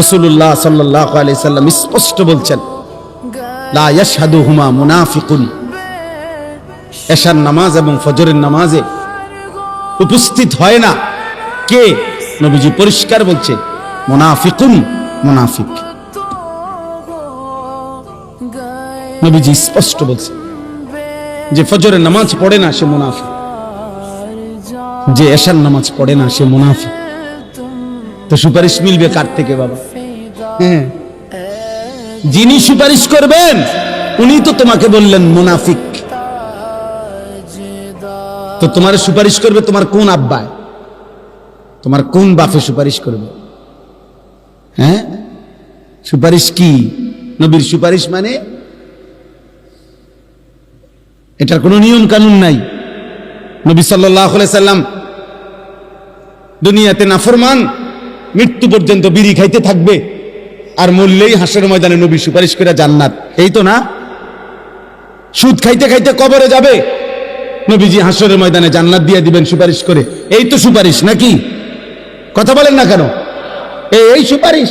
রসুল্লাহ সাল্লাহ আলাই সাল্লাম স্পষ্ট বলছেন, লা ইয়াশহাদুহুমা মুনাফিকুন। এশার নামাজ এবং ফজরের নামাজে উপস্থিত হয় না। কে? নবীজি পরিষ্কার বলছে, মুনাফিকুন মুনাফিক। নবীজি স্পষ্ট বলছে যে ফজরের নামাজ পড়ে না সে মুনাফিক। যে এশার নামাজ পড়ে না, সে মুনাফিক। তো সুপারিশ মিলবে কার থেকে বাবা? হ্যাঁ। যিনি সুপারিশ করবেন, উনি তো তোমাকে বললেন মুনাফিক। তো তোমার সুপারিশ করবে তোমার কোন আব্বায়? তোমার কোন বাফে সুপারিশ করবে? হ্যাঁ? সুপারিশ কি? নবীর সুপারিশ মানে? এটার কোনো নিয়ম কানুন নাই। নবী সাল্লাহ সাল্লাম দুনিয়াতে নাফরমান, মৃত্যু পর্যন্ত বিড়ি খাইতে থাকবে আর মরলেই হাসের ময়দানে নবী সুপারিশ করে জান্নাত। এই তো না? সুদ খাইতে খাইতে কবরে যাবে, নবীজি হাসরের ময়দানে জান্নাত দিয়ে দিবেন সুপারিশ করে। এই তো সুপারিশ নাকি? কথা বলেন না কেন? এই সুপারিশ।